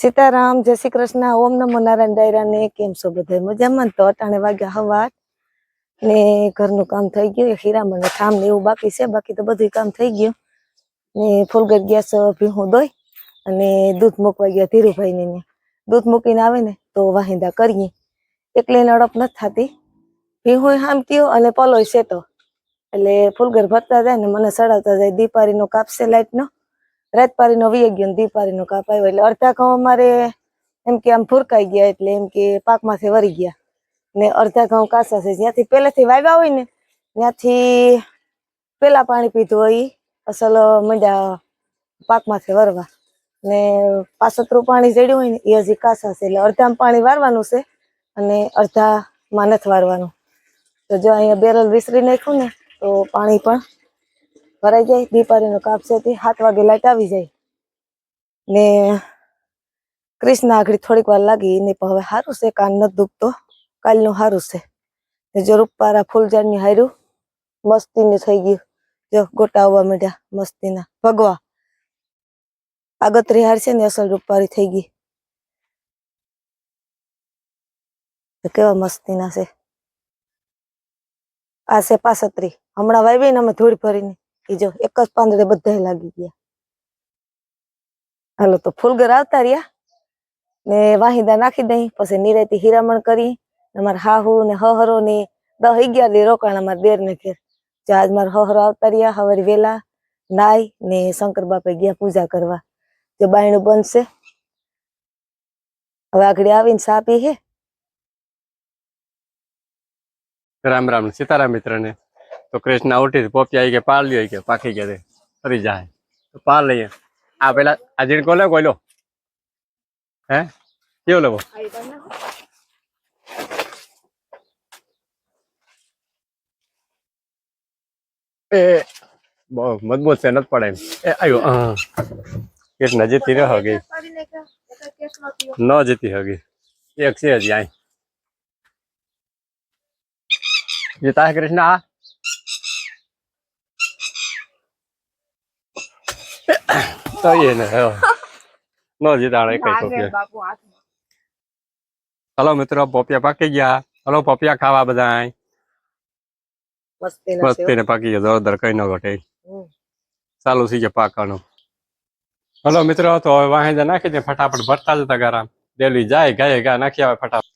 સીતારામ, જય શ્રી કૃષ્ણ, ઓમ નમો નારાયણ ડાયરા ને કેમ છો બધા? મજામાં? તો અટાણે વાગ્યા હવા ને ઘરનું કામ થઈ ગયું હીરામણ ઠામ ને એવું બાકી છે. બાકી તો બધું કામ થઈ ગયું. ને ફૂલગઢ ગેસ ભીહું દોઈ અને દૂધ મૂકવા ગયા ધીરુભાઈ ને. દૂધ મૂકીને આવે ને તો વાહિંદા કરીએ. એટલે એને અડપ નથી થતી. ભીહું હામતીઓ અને પલોય સેટો એટલે ફૂલગર ભરતા જાય ને મને સડાવતા જાય. દીપારીનો કાપશે લાઈટ નો રાતપારીનો વીય ગયો દી દીપારીનો કાપ આવ્યો એટલે અડધા ઘઉં અમારે એમ કે આમ ફુરકાઈ ગયા એટલે એમ કે પાકમાંથી વળી ગયા. ને અડધા ઘઉં કાચા છે. જ્યાંથી પહેલેથી વાવ્યા હોય ને, ત્યાંથી પેલા પાણી પીધું હોય અસલ મંડ્યા પાકમાંથી વરવા. ને પાસતરું પાણી જડ્યું હોય ને એ હજી કાચા છે. એટલે અડધામાં પાણી વારવાનું છે અને અડધામાં નથી વારવાનું. તો જો અહીંયા બેરલ વિસરી નાખ્યું ને, તો પાણી પણ ભરાઈ જાય, દીપારીનો કાપ છે તે સાત વાગે લાઈટ આવી જાય. ને કૃષ્ણ આગળ થોડીક વાર લાગી ને હવે સારું છે, કાન નથી દુખતો, કાલનું સારું છે. ને જો રૂપારા ફૂલઝાડની હાર્યું, મસ્તીનું થઈ ગયું. જો ગોટા આવવા માંડ્યા મસ્તીના. ભગવા, આગતરી હાર છે ને અસલ રૂપારી થઈ ગઈ. કેવા મસ્તીના છે. આ છે પાસત્રી. હમણાં વાવી ને અમે ધૂળ ભરીને. ઈ જો એક જ પાંદડે બધા લાગી ગયા. હાલો તો ફૂલગર આવતા રહ્યા. ને વાહિંદા નાખી દઈ, પછી નિરાયતી હીરામણ કરી અમારા હાહુ ને હહરો ને દસ અગિયાર દે રોકાણ અમારા દેર ને ઘેર. જો આજ મારા હહરો આવતા રહ્યા, હવારે વેલા, નાઈ ને શંકર બાપે ગયા પૂજા કરવા. જો બાયણું બનશે. હવે આગળ આવીને સાપી હે. રામ રામ સીતારામ મિત્ર ને તો કૃષ્ણ ઉઠી પોપી આવી કે પાલ લ્યો કે પાકી ગયા તે ફરી જાય તો પાલ લઈએ આ પેલા આ જીણ કોલે કોઈલો હે કેવો લેવો એ બહુ મજબૂત છે નથી પડે એમ એ આવ્યો હા કૃષ્ણ જીતી ન હગી ન જીતી હગી એક છે હજી આય જીતા હે કૃષ્ણ આ તો એ ને. ન જીતાણ એક પોપિયા હલો મિત્રો પોપિયા પાકી ગયા. હલો પોપિયા ખાવા બધા. મસ્તી ને પાકી ગયા જોરદાર કઈ ન ઘટે. ચાલુ થઈ ગયા પાકવાનું હલો મિત્રો તો હવે વાહેંદા નાખી દે ફટાફટ ભરતા જતા ગારા ડેલી જાય ગાય ગા નાખી આવે ફટાફટ.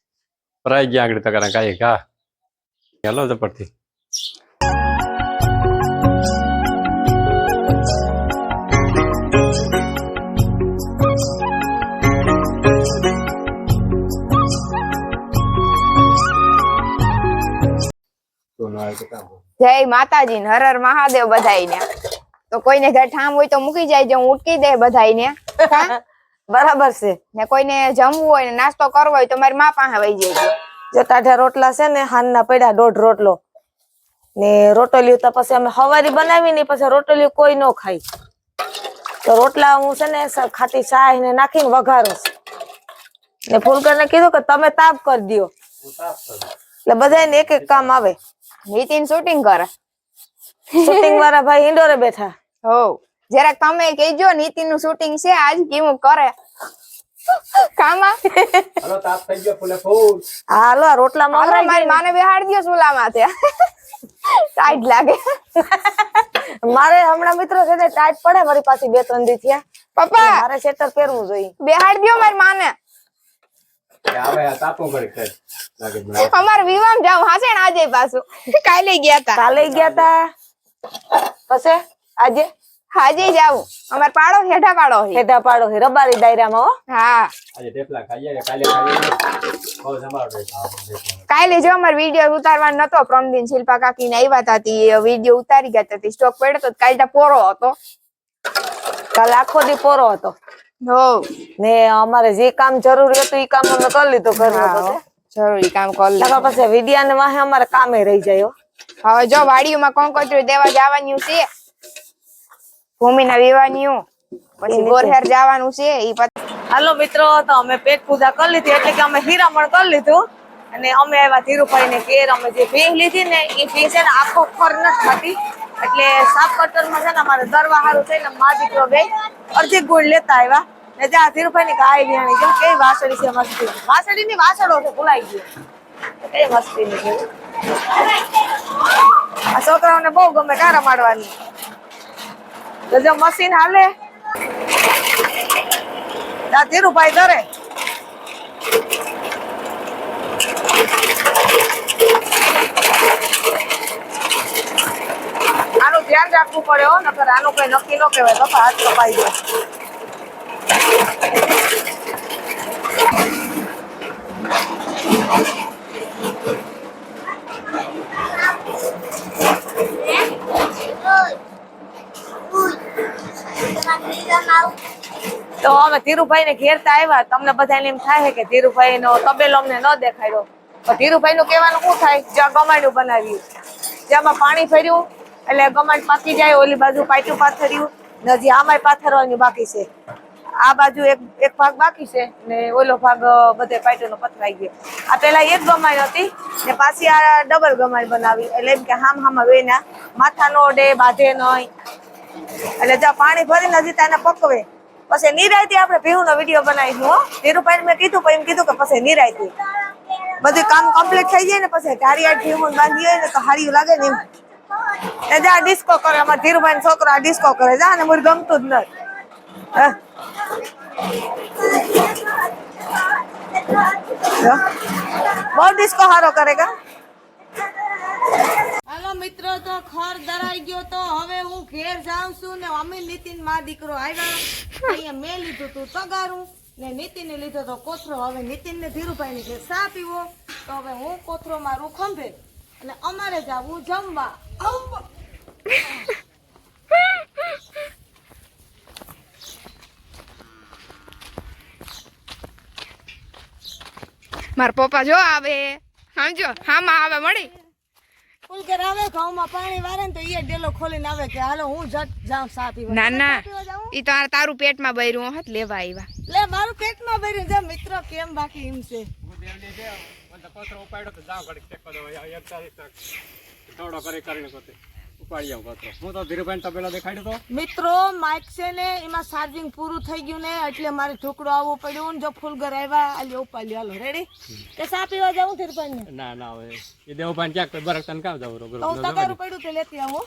ભરાઈ ગયા આગળ તગારા ગાય ગા હલો જપરથી જય માતાજી ને હર હર મહાદેવ બધાઈને તો કોઈને ઘર ઠામ હોય તો મૂકી જાય જો હું ઉટકી દે બધાઈને બરાબર છે. ને કોઈને જમવું હોય ને નાસ્તો કરવો હોય તો મારી મા પાસે વહી જાય જો ટાઢા રોટલા છે ને હાનના પડ્યા દોઢ રોટલો. ને રોટલીઓ તો પછી અમે હવારી બનાવી ને પછી રોટલીઓ કોઈ ન ખાય. તો રોટલા હું છે ને ખાતી ખાટી ને નાખીને વઘારું ને ફૂલકર ને કીધું કે તમે તાપ કરી દો એટલે બધાને એક એક કામ આવે. નીતિન શૂટિંગ કરે. શૂટિંગ વાળા ભાઈ ઇન્ડોરે બેઠા. હો. જરાક તમે કહેજો નીતિનનું શૂટિંગ છે આજ કેવું કરે? કામા? હલો તાપ થઈ ગયો ફૂલે ફૂલ. હાલો રોટલા માં મારી માને બેહાડ દો સુલામાં ત્યાં ટાઈટ લાગે. મારે હમણાં મિત્રો છે ને ટાઈટ પડે મારી પાસે બે ત્રણ દી થયા. પપ્પા! મારે સેટર પહેરવું જોઈએ. બેહાડ દો મારી માને. આવે આ તાપું કરી ખેર લાગે અમારે વિવામ જાવ હાસે ને આજે પાછું. કાલે ગયા તા. કાલે ગયા તા. પછી આજે? હાજે જાવું અમાર પાડો હેઠા પાડો. હેઠા રબારી દાયરામાં હો. હા. આજે ઢેફલા ખાઈએ કાલે ખાઈએ? કાલે જો અમાર વીડિયો ઉતારવાનો નતો પ્રમ દિન શિલ્પા કાકી ને આવ્યા હતા વીડિયો ઉતારી ગયા હતા સ્ટોક પડ્યો તો કાલે પોરો હતો. કાલે આખો દી પોરો હતો. ને અમારે જે કામ જરૂરી હતું એ કામ અમે કરી લીધું બધું. જરૂરી કામ કરી લીધું. પછી વિડિયા ને વાહે અમારે કામે રહી જાય હવે જો વાડીઓમાં કંકોત્રી દેવા જવાનું છે ભૂમિના વિવાની પછી ગોરહેર જવાનું છે ઈ પછી હાલો મિત્રો તો અમે પેટ પૂજા કરી લીધી એટલે કે અમે હીરામણ કરી લીધું. અને અમે આવ્યા ધીરુભાઈ ને ઘેર અમે જે ભીંગ લીધી ને એ ભીંગ છે ને આખો ખર નથી થતી એટલે સાપ કટરમાં છે ને અમારે દરવા હારું થઈને મા દીકરો બે અડધી ગુણ લેતા આવ્યા. ને ત્યાં ધીરુભાઈ ની ગાય વિયાણી જો કઈ વાસળી છે મસ્તી વાસળી ની વાસળો છે, ભૂલાઈ ગયો. કઈ મસ્તી ની છે? આ છોકરાઓને બહુ ગમે કારા મારવાની. તો જો મશીન હાલે. ત્યાં ધીરુભાઈ ધરે. આનું ધ્યાન રાખવું પડે હો, નકર આનું કઈ નક્કી ન કહેવાય, બાપા હાથ કપાઈ જાય. તો અમે ધીરુભાઈ ને ઘેરતા આવ્યા. તમને બધાને એમ થાય કે ધીરુભાઈ નો તબેલો અમને ન દેખાડ્યો. પણ ધીરુભાઈ નું કહેવાનું શું થાય? જ્યાં ગમાડ્યું બનાવ્યું. જ્યાંમાં પાણી ફર્યું એટલે ગમાડ પાકી જાય, ઓલી બાજુ પાટું પાથર્યું. નજી આમાંય પાથરવાની બાકી છે. આ બાજુ એક એક ભાગ બાકી છે ને ઓલો ભાગ બધે પાટ્યો પથરાઈ ગયો. આ પેલા એક ગમાઈ હતી ને પાછી આ ડબલ ગમાઈ બનાવી. એટલે એમ કે હામ હામાં વેના માથા નો ડે, બાંધે નહીં એટલે જ્યાં પાણી ભરીને હજી તેને પકવે. પછી નિરાયતી આપણે ભીહું નો વીડિયો બનાવીશું, હો. ધીરુભાઈ મેં કીધું, પણ એમ કીધું કે પછી નિરાયતી. બધું કામ કમ્પ્લીટ થઈ જાય ને પછી ધારિયા ભીહું બાંધી હોય ને તો હારી લાગે ને એમ. જા ડિસ્કો કરે, અમારા ધીરુભાઈ છોકરો આ ડિસ્કો કરે. જા ને મને ગમતું જ નથી બહુ ડિસ્કો હારો કરે હાલો મિત્રો, તો ખર દરાઈ ગયો તો હવે હું ઘેર જાઉં છું ને અમી નીતિનમાં દીકરો આવ્યા અહીંયા મેં લીધું તું તગારું ને નીતિન ને લીધો તો કોથરો. હવે નીતિન ને ધીરુભાઈ ની સા પીવો. તો હવે હું કોથરો મારું ખંભે અને અમારે જાવું જમવા. મારા પપ્પા જો આવે. સમજો હામાં આવે મળી ફૂલ ઘેર આવે ઘઉંમાં પાણી વારે ને તો એ ડેલો ખોલીને આવે કે હાલો હું જટ જાઉં સા પીવા ના ના. એ તો આ તારું પેટમાં બૈરું હત લેવા આવ્યા લે મારું પેટમાં બૈરું છે મિત્રો કેમ બાકી એમ છે. પથરો ઉપાડ્યો તો જાવ ઘડી ટેકો દો એક તારીખ તક. થોડો કરી કરીને ઉપાડી આવું પથરો હું તો ધીરુભાઈ તબેલો દેખાડ્યો તો. મિત્રો માઇક છે ને એમાં ચાર્જિંગ પૂરું થઈ ગયું ને એટલે મારે ઢોકળો આવવું પડ્યું. ને જો ફૂલગર આવ્યા આલ્યો ઉપાડ્યો. હાલો રેડી કે સા પીવા જાઉં ધીરભાઈ ના ના હવે એ દેવભાઈ ક્યાંક કોઈ બરક તને કામ જવું તો તગારું પડ્યું તે લેતી આવું.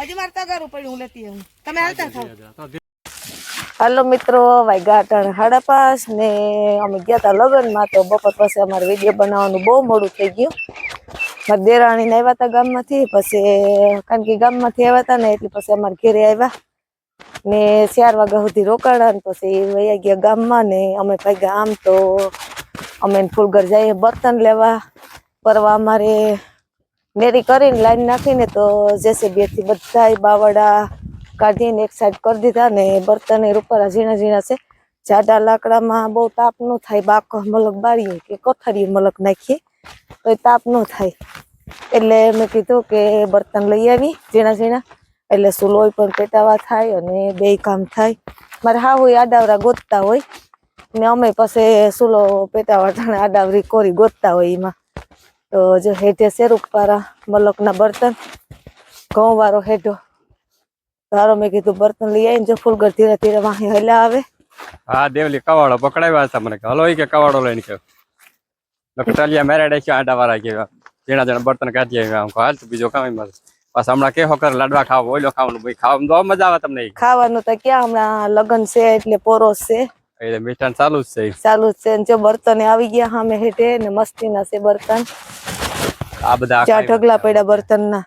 હજી મારે તગારું પડ્યું હું લેતી આવું. તમે હાલતા હાલો મિત્રો વાગ્યા અટાણે સાડા પાંચ ને અમે ગયા હતા લગ્નમાં તો બપોર પછી અમારે વીડિયો બનાવવાનું બહુ મોડું થઈ ગયું. મારી ને આવ્યા હતા ગામમાંથી, પછી કારણ કે ગામમાંથી આવ્યા હતા ને એટલે પછી અમારે ઘેરે આવ્યા. ને ચાર વાગ્યા સુધી રોકાણા ને પછી વયા ગયા ગામમાં ને અમે ભાગ્યા આમ તો અમે ફૂલઘર જઈએ બર્તન લેવા. પરવા અમારે નેરી કરીને લાઈન નાખીને તો જેસીબી થી બધાય બાવડા કાઢીને એક સાઈડ કરી દીધા ને બર્તન એ રૂપારા ઝીણા ઝીણા છે. જાડા લાકડામાં બહુ તાપ ન થાય, બાક, મલક બારીએ કે કોથળીએ મલક નાખીએ. તો તાપ ન થાય. એટલે મેં કીધું કે બર્તન લઈ આવી ઝીણા ઝીણા. એટલે સુલોય પણ પેટાવા થાય અને બે કામ થાય. મારે હા હોય આડાવરા ગોતતા હોય. ને અમે પાસે સુલો પેટાવા ટાણે આડાવરી કોરી ગોતતા હોય એમાં. તો જો હેઠે શેરુકપારા મલકના બર્તન ઘઉં વાળો હેઠો. તારો મેં કીધું બર્તન લઈ આવીને જો ફૂલગર ધીરે ધીરે વાહી હલા આવે. હા, દેવલી કવાડો પકડાવ્યા હતા મને હલો કે કવાડો લઈને કે. ચાલ્યા મેરેડે છે આડા વાળા કે જેણા જણા બર્તન કાઢી આવ્યા આમ હાલ બીજો કામ મળે. પાછા હમણાં કે હોકર લાડવા ખાવ ઓઈલો ખાવાનું ભાઈ ખાવામાં તો મજા આવે તમને ખાવાનું તો ક્યાં હમણાં લગ્ન છે એટલે પોરોસ છે. એટલે મિષ્ટાન ચાલુ જ છે ચાલુ જ છે ને જો બર્તન આવી ગયા સામે હેઠે ને મસ્તીના છે બર્તન. આ બધા ચાર ઢગલા પડ્યા બર્તનના.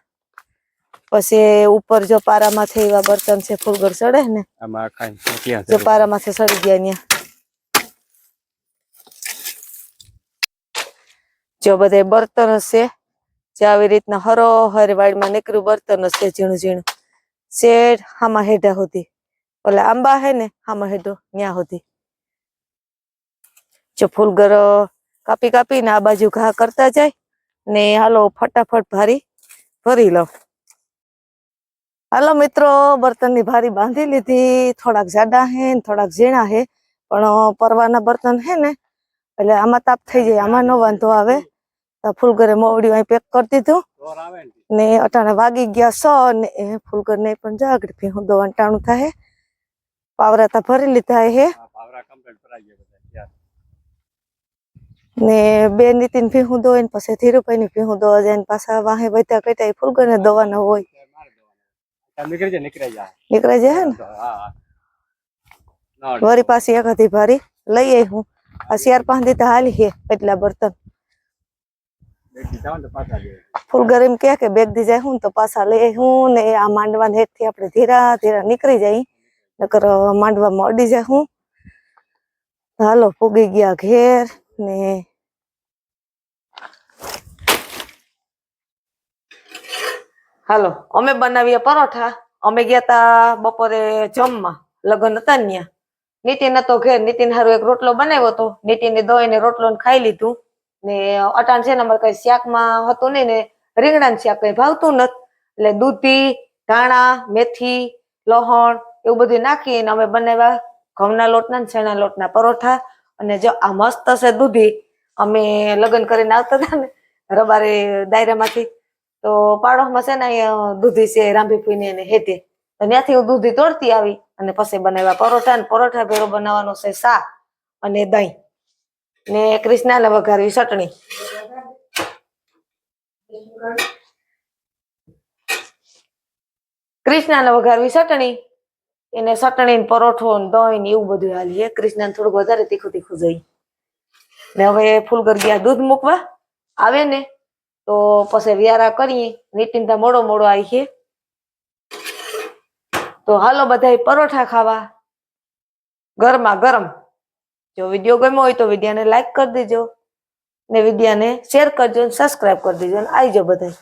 પછી ઉપર જો પારામાંથી એવા બર્તન છે ફૂલગર ચડે ને? આમાં જો પારા પારામાંથી સડી ગયા ત્યાં જો બધે બર્તન હશે, જે આવી રીતના હરોહર વાડમાં નીકળ્યું, બર્તન હશે, ઝીણું ઝીણું. શેઠ હામાં હેઢા સુધી. ઓલા આંબા હે ને, હામાં હેઢો ન્યા સુધી. જો ફૂલગર કાપી કાપીને આ બાજુ ઘા કરતા જાય ને હાલો ફટાફટ ભારી ભરી લઉં. હાલો મિત્રો, બર્તનની ભારી બાંધી લીધી. થોડાક જાડા હે ને થોડાક ઝીણા હે, પણ પરવાના બર્તન હે ને એટલે આમાં તાપ થઈ જાય આમાં નો વાંધો આવે. તો ફૂલગરે મોવડી અહીં પેક કરી દીધું. ને. અટાણે વાગી ગયા સો ને એ ફૂલગર ને પણ જાગડ ભીહું દવા અંટાણું થાય. પાવરાતા ભરી લીધા હે. ને બે નીતિન ભીહું દોય ને પછી ધીરુભાઈ ની ભીહું દોવા જાય ને પાછા વાહે બધા કહેતા ફૂલગર ને દવાના હોય. નીકળી જાય નીકળી જાય. નીકળે જાય ને? વરી પાછી એક હતી ભારી લઈ આવી હું શિયાર પાંચ દીધા હાલી છે એટલા બર્તન. ફૂલ તો એમ કે કે બેગ દી જાય હું તો પાછા લે હું ને આ માંડવા હેઠથી આપણે ધીરા ધીરા નીકળી જાય. નકર માંડવામાં અડી જાય હું. હાલો, પૂગી ગયા ઘેર ને હાલો, અમે બનાવીએ પરોઠા. અમે ગયા તા બપોરે જમવા, લગ્ન હતા ન્યા. નીતિન હતો ઘેર નીતિન હારું એક રોટલો બનાવ્યો હતો નીતિને દોઈને રોટલો ખાઈ લીધું. ને અટાણ છે ને અમારે કઈ શાકમાં હતું નહીં ને રીંગણા શાક કઈ ભાવતું નથી. એટલે દૂધી, ધાણા, મેથી, લહણ એવું બધું નાખીને અમે બનાવ્યા ઘઉંના લોટના છેણા લોટના પરોઠા. અને જો આ મસ્ત છે દૂધી, અમે લગ્ન કરીને આવતા હતા ને રબારે દાયરામાંથી. તો પાડોશમાં છે ને દૂધી છે રાંભીપુઈને એને હેતે. ત્યાંથી હું દૂધી તોડતી આવી. અને પછી બનાવ્યા પરોઠા ને પરોઠા ભેરો બનાવવાનો છે શાક અને દહીં. ને કૃષ્ણાને વઘારવી ચટણી. કૃષ્ણાને વઘારવી ચટણી. એને ચટણી પરોઠો દહીં ને એવું બધું હાલીએ. કૃષ્ણાને થોડુંક વધારે તીખું તીખું જઈ ને હવે ફૂલગર ગયા દૂધ મૂકવા. આવે ને? તો પછી વ્યારા કરીએ. નીતિનતા મોડો મોડો આવી છે. તો હાલો બધાય પરોઠા ખાવા. ગરમા ગરમ. જો વીડિયો ગમ્યો હોય તો વિડીયાને લાઈક કરી દેજો ને વિડીયાને શેર કરજો ને સબસ્ક્રાઈબ કરી દેજો ને આવજો બધાય.